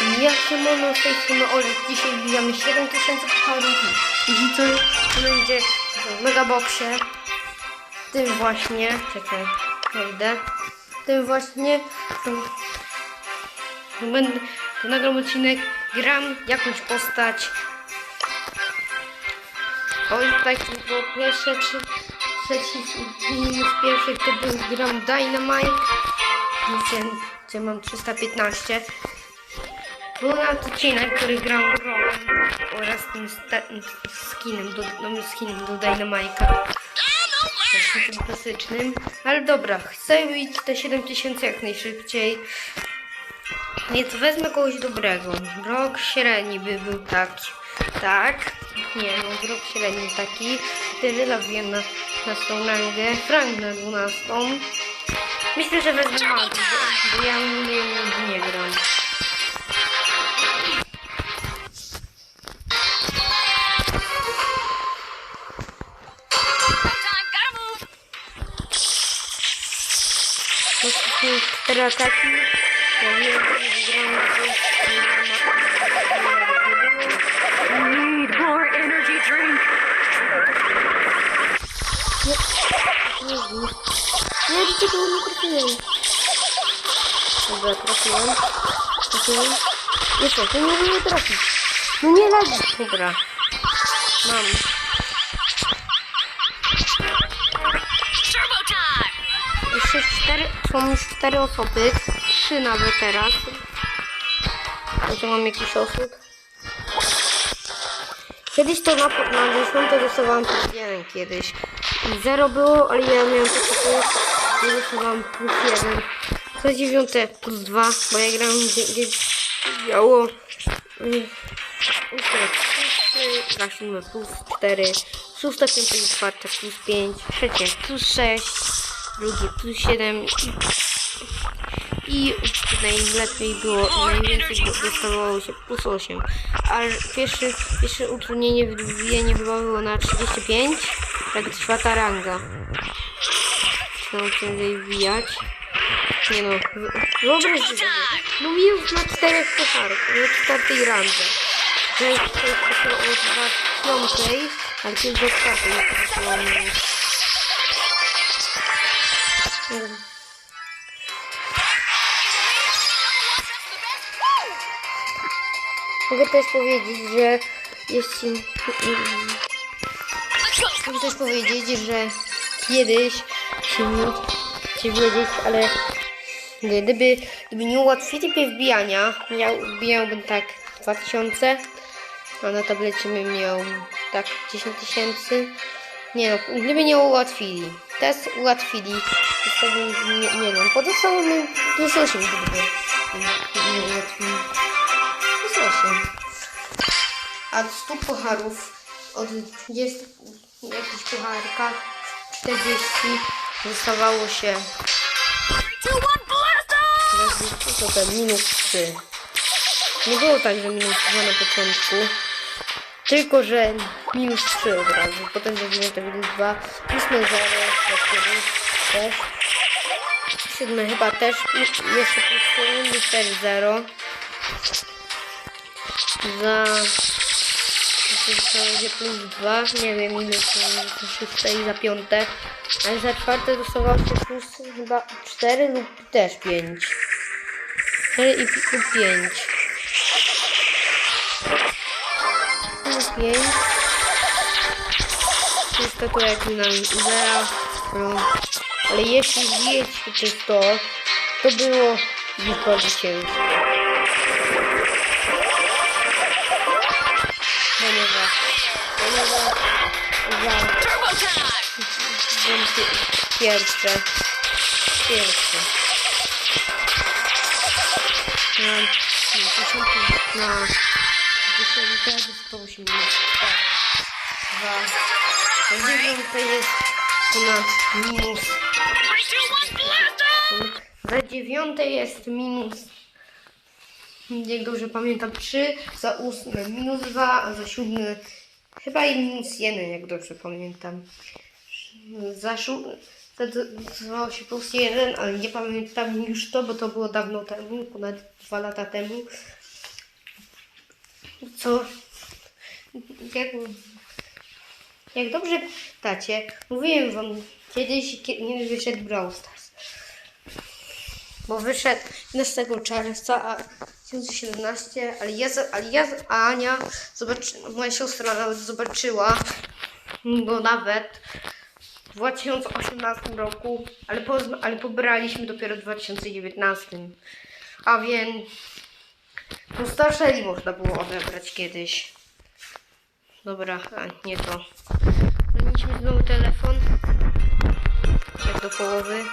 Ja Szymono z tej strony Olek. Dzisiaj wbijamy 7000 pucharów. Jeśli coś to będzie w megaboxie. Tym właśnie, czekaj, wejdę. Tym właśnie to, będę, to nagram odcinek, gram jakąś postać. Oj, taki było pierwsze, czy trzeci z pierwszych to był gram Dynamite, gdzie, gdzie mam 315. Był na odcinek, który gram rolą oraz tym skinem, do, nowym skinem do Dynamite'a. Takim tym klasycznym. Ale dobra, chcę mieć te 7000 jak najszybciej. Więc wezmę kogoś dobrego. Rok średni by był taki. Tak. Nie no, rok średni taki. Tyryla wiem na, na tą rangę. Frank na 12. Myślę, że wezmę bo, bo ja nie, nie, nie gram. Są cztery ataki. Ja wiem, że gram Need more energy drink. Nie, do tego nie trafiłem. Dobra, trafiłem. Trafiłem. Jeszcze, to nie mogę trafić. No nie lagi. Dobra. Mam. Turbo cztery, są już cztery osoby, trzy nawet teraz. Może mam jakiś osób. Kiedyś to na, na 10 rysowałam plus 1 kiedyś. Zero było, ale ja miałem to pokoju, nie rysowałam plus 1. Za 9 plus 2, bo ja grałem gdzie biało. Właśnie plus 4, szóste, piąte i czwarte plus 5, trzecie plus 6 drugi plus 7 i najlepiej było, najwięcej dostawało się plus 8. A pierwszy, pierwsze utrudnienie wbijanie wybawiło na 35, tak czwarta ranga. Zaczynam ciężej wbijać. Nie no, wyobraź sobie, no mi już na czterech koszarach, na czwartej randze. To jest to, to, to, to, to, to, to, to, to, to, to, to, to, to, Mogę też powiedzieć, że jeśli... Mogę też powiedzieć, że kiedyś się nie wiedzieć, ale gdyby, gdyby nie ułatwili mi wbijania, miał, wbijałbym tak 2000, a na tablecie bym miał tak 10 tysięcy. Nie no, gdyby nie ułatwili. Teraz ułatwili. Bym, nie, nie no, pozostało mi plus 8 gdyby nie ułatwili. Plus 8. A od 100 pucharów, od 20 jakichś pucharkach, 40 zostawało się co to minus 3. Nie było tak, że minus 2 na początku. Tylko, że minus 3 od razu. Potem zrobimy to minus 2. Ósme 0, jak kiedyś też. Siódme chyba też. Jeszcze plus 7, 4 0. Za... To będzie plus 2. Nie wiem ile to szóste i za piąte. Ale za czwarte dostawało się plus chyba 4 lub też 5. 4 i lub 5. 5. Jest jak na zera. No. Ale jeśli wiecie to, to było bardzo ciężko. Ponieważ, ponieważ za pierwsze. Pierwsze. Na dziesiąte dostało się minus cztery. Dwa. Na dziewiąte jest ponad minus. Za dziewiąte jest minus. Jak dobrze pamiętam, 3, za ósme minus 2, a za siódme chyba i minus 1, jak dobrze pamiętam. Za siódme zdawało się plus 1, ale nie pamiętam już to, bo to było dawno temu, ponad 2 lata temu. Co jak, jak dobrze pamiętacie, mówiłem wam kiedyś, kiedy wyszedł Brawl Stars. Bo wyszedł 11 czerwca a 2017, ale ja, ale ja a Ania, zobaczy, moja siostra nawet zobaczyła go nawet w 2018 roku, ale, po, ale pobraliśmy dopiero w 2019. A więc no starsze Eli można było odebrać kiedyś. Dobra, a nie to. Mieliśmy znowu telefon. Tak do połowy.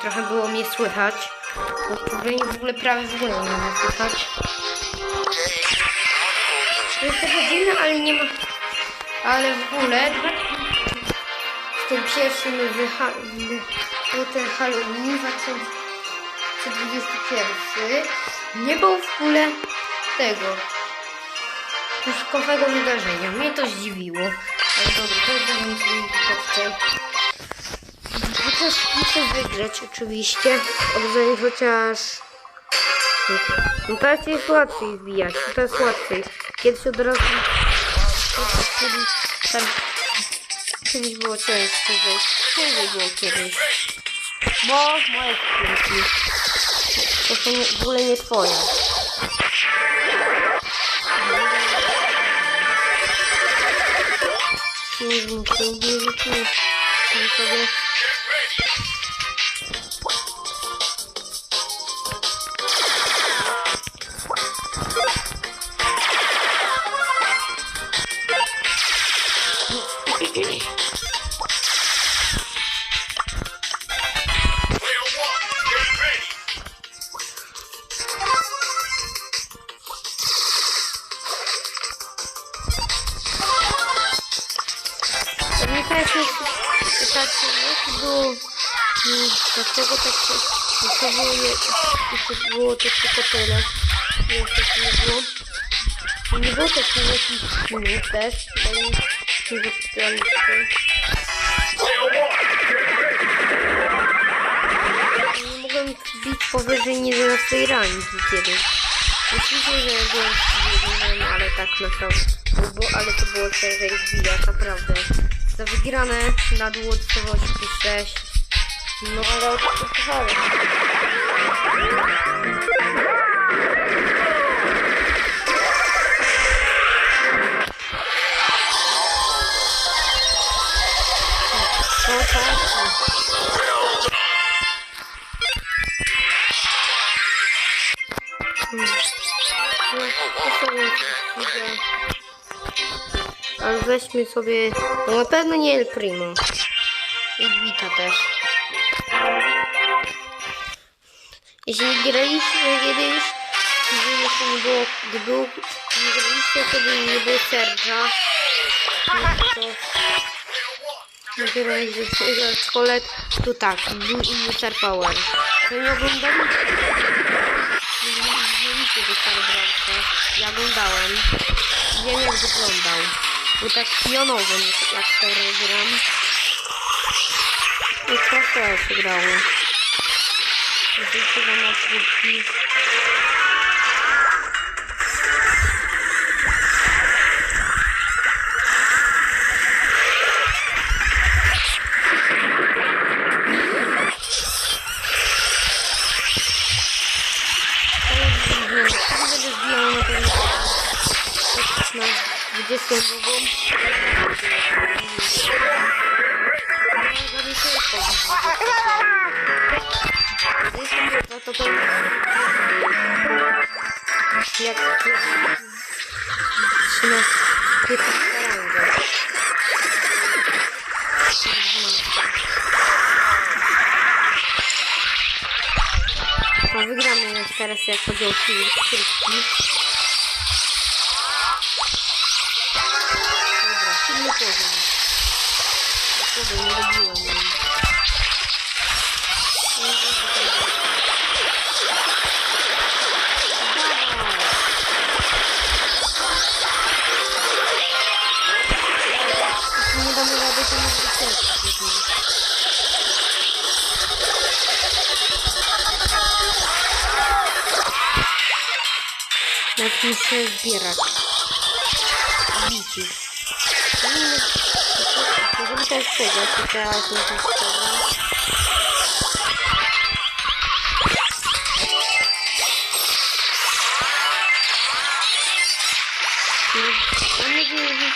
Trochę było mnie słychać. Bo w w ogóle prawie w ogóle nie było słychać. To jest te godziny, ale nie ma... Ale w ogóle... W tym pierwszym wyha... Był ten Halloween 2021. Nie było w ogóle tego puszkowego wydarzenia. Mnie to zdziwiło. Ale dobra, to zwycięstwem. Chociaż muszę wygrać oczywiście. Odwzajemnie chociaż... No teraz jest łatwiej wbijać. Jest łatwiej. Kiedyś od razu... Kiedyś, tam... kiedyś było ciężko. Ciężej było kiedyś. Bo moje skrzynki. To są nie, w ogóle nie twoje. Nie wiem. Jak było, mm, dlaczego tak się, to było, to tylko tyle, to nie było. Nie było takich jakichś minut też, ale nie zapytaliście. Nie mogłem bić powyżej 11 rangi kiedyś. Myślicie, że byłem zdziwiony, ale tak naprawdę. Bo, ale to było ciężej zbijać, naprawdę. Za wygrane na plus 6. No ale odpoczywałem. No Ale weźmy sobie. No na pewno nie El Primo. I Dwita też. Jeśli graliście kiedyś, gdy jeszcze nie było, gdy był, nie graliście kiedy nie było Serge'a, no to graliście w szkole, to tak, był inny Star Power. To nie oglądaliście, nie oglądaliście do Star Brawlsa. Ja oglądałem. Wiem jak wyglądał. Był tak pionowo, jak teraz gram. I trochę się grało. Widzicie No to to jak 13 15 ranga. No wygramy już teraz jak chodzi o kilki. Dobra, silny poziom. Kurde, Jak muszę zbierać. bici. Możemy też przegrać, to teraz nie przegram. Mam nadzieję, że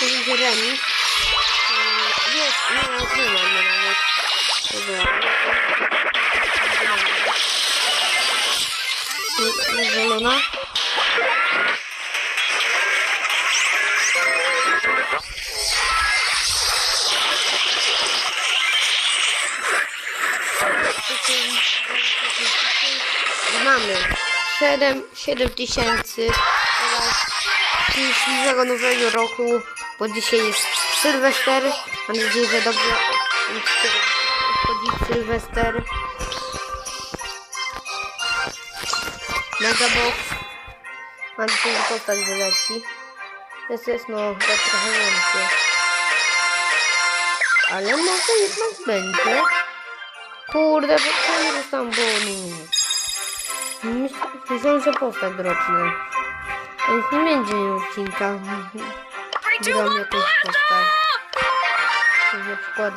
to będzie 7, 7 tysięcy szczęśliwego nowego roku, bo dzisiaj jest Sylwester. Mam nadzieję, że dobrze obchodzi Sylwester. Megabox. Mam nadzieję, że postać wyleci. Jest, jest no, to trochę więcej. Ale może jednak będzie. Kurde, bo co nie dostałam bonus. Myśl- Myślałem, że postać dropnę. Więc nie będzie odcinka. One, jakąś postać. Na przykład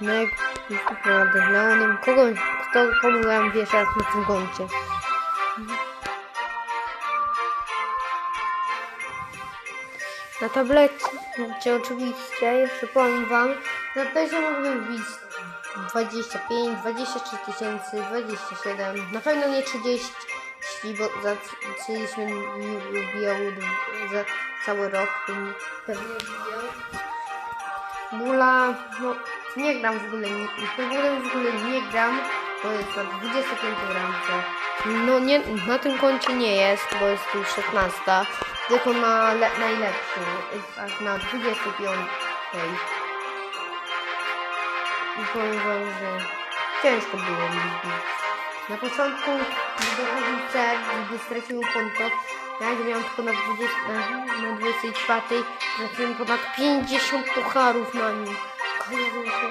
Meg, na przykład Leonem. Kogo, kto, komu dam wieszać na tym koncie. Na tablecie oczywiście, jeszcze powiem wam, na pewno mógłbym wbić 25, 23 tysięcy, 27, na pewno nie 30, bo zaczęliśmy wbijał za cały rok, pewnie wbijał. Bula, no nie gram w ogóle, nie, w ogóle, nie gram, bo jest na 25 ramce. No nie, na tym koncie nie jest, bo jest tu 16, tylko na le, najlepszym, jest aż na 25. I powiem że ciężko było mi wbić. Na początku, gdy dochodził cel, gdy straciłem konto, ja gdy miałem tylko na 20, na, na 24, trafiłem ponad 50 pucharów na nim. Kojarzą się,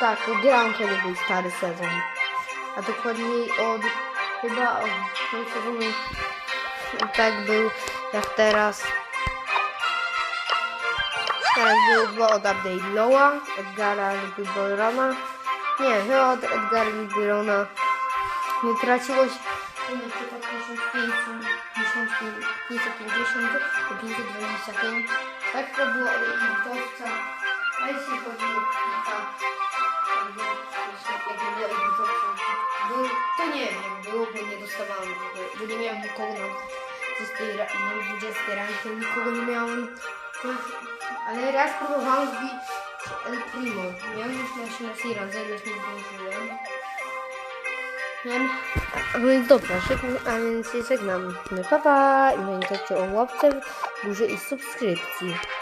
tak, grałem kiedy był stary sezon. A dokładniej od, chyba od tego sezonu, tak był jak teraz. Teraz był chyba od Update Loa, Edgara Librona. Nie, chyba od Edgara Librona. Nie traciło się na przykład 1500, 1550 do 525. Tak to było od. A jeśli chodzi o Pika, jakby było był, to nie wiem, było, bo nie dostawałem, bo, nie miałem nikogo na 20, ra- na 20 rankę, nikogo nie miałem. Ale raz próbowałam zbić El Primo. Miałem już na 18 razy, ale nie zdążyłem. Wiem. A więc dobra, żegnam, a więc żegnam. No pa pa i pamiętajcie o łapce w górze i subskrypcji.